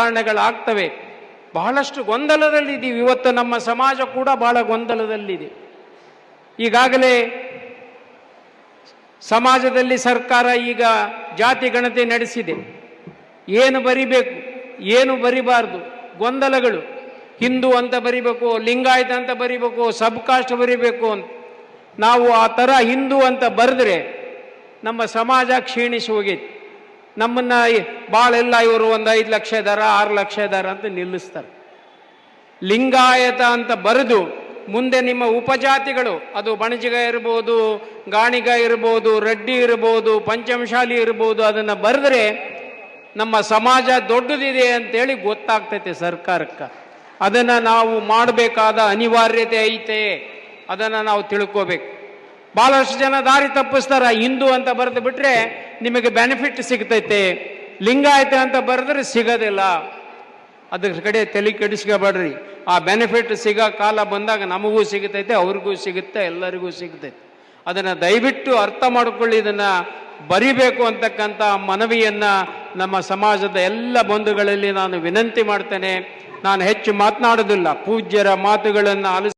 ಸುಧಾರಣೆಗಳಾಗ್ತವೆ ಬಹಳಷ್ಟು ಗೊಂದಲದಲ್ಲಿದ್ದೀವಿ ಇವತ್ತು ನಮ್ಮ ಸಮಾಜ ಕೂಡ ಬಹಳ ಗೊಂದಲದಲ್ಲಿದೆ. ಈಗಾಗಲೇ ಸಮಾಜದಲ್ಲಿ ಸರ್ಕಾರ ಈಗ ಜಾತಿ ಗಣತಿ ನಡೆಸಿದೆ. ಏನು ಬರಿಬೇಕು? ಏನು ಬರಿಬಾರ್ದು? ಗೊಂದಲಗಳು. ಹಿಂದೂ ಅಂತ ಬರಿಬೇಕು, ಲಿಂಗಾಯತ ಅಂತ ಬರಿಬೇಕು ಸಬ್ ಕಾಸ್ಟ್ ಬರಿಬೇಕು ಅಂತ. ನಾವು ಆ ಥರ ಹಿಂದೂ ಅಂತ ಬರೆದ್ರೆ ನಮ್ಮ ಸಮಾಜ ಕ್ಷೀಣಿಸಿ ಹೋಗೈತಿ. ನಮ್ಮನ್ನ ಭಾಳೆಲ್ಲ ಇವರು ಒಂದು ಐದು ಲಕ್ಷ ಇದಾರ, ಆರು ಲಕ್ಷ ಇದಾರ ಅಂತ ನಿಲ್ಲಿಸ್ತಾರೆ. ಲಿಂಗಾಯತ ಅಂತ ಬರೆದು ಮುಂದೆ ನಿಮ್ಮ ಉಪಜಾತಿಗಳು, ಅದು ಬಣಜಿಗ ಇರ್ಬೋದು, ಗಾಣಿಗ ಇರ್ಬೋದು, ರೆಡ್ಡಿ ಇರ್ಬೋದು ಪಂಚಮಶಾಲಿ ಇರ್ಬೋದು, ಅದನ್ನು ಬರೆದ್ರೆ ನಮ್ಮ ಸಮಾಜ ದೊಡ್ಡದಿದೆ ಅಂತೇಳಿ ಗೊತ್ತಾಗ್ತೈತೆ ಸರ್ಕಾರಕ್ಕೆ. ಅದನ್ನು ನಾವು ಮಾಡಬೇಕಾದ ಅನಿವಾರ್ಯತೆ ಐತೆ, ಅದನ್ನು ನಾವು ತಿಳ್ಕೋಬೇಕು. ಭಾಳಷ್ಟು ಜನ ದಾರಿ ತಪ್ಪಿಸ್ತಾರ, ಹಿಂದೂ ಅಂತ ಬರೆದು ಬಿಟ್ರೆ ನಿಮಗೆ ಬೆನಿಫಿಟ್ ಸಿಗ್ತೈತೆ. ಲಿಂಗಾಯತ ಅಂತ ಬರೆದ್ರೆ ಸಿಗೋದಿಲ್ಲ. ಅದ್ರ ಕಡೆ ತಲೆ ಕೆಡಿಸ್ಕೋಬೇಡ್ರಿ. ಆ ಬೆನಿಫಿಟ್ ಸಿಗೋ ಕಾಲ ಬಂದಾಗ ನಮಗೂ ಸಿಗುತ್ತೈತೆ ಅವ್ರಿಗೂ ಸಿಗುತ್ತೆ, ಎಲ್ಲರಿಗೂ ಸಿಗುತ್ತೈತೆ ಅದನ್ನು ದಯವಿಟ್ಟು ಅರ್ಥ ಮಾಡಿಕೊಳ್ಳಿ, ಇದನ್ನು ಬರಿಬೇಕು ಅಂತಕ್ಕಂಥ ಮನವಿಯನ್ನು ನಮ್ಮ ಸಮಾಜದ ಎಲ್ಲ ಬಂಧುಗಳಲ್ಲಿ ನಾನು ವಿನಂತಿ ಮಾಡ್ತೇನೆ. ನಾನು ಹೆಚ್ಚು ಮಾತನಾಡೋದಿಲ್ಲ ಪೂಜ್ಯರ ಮಾತುಗಳನ್ನು ಆಲಿಸ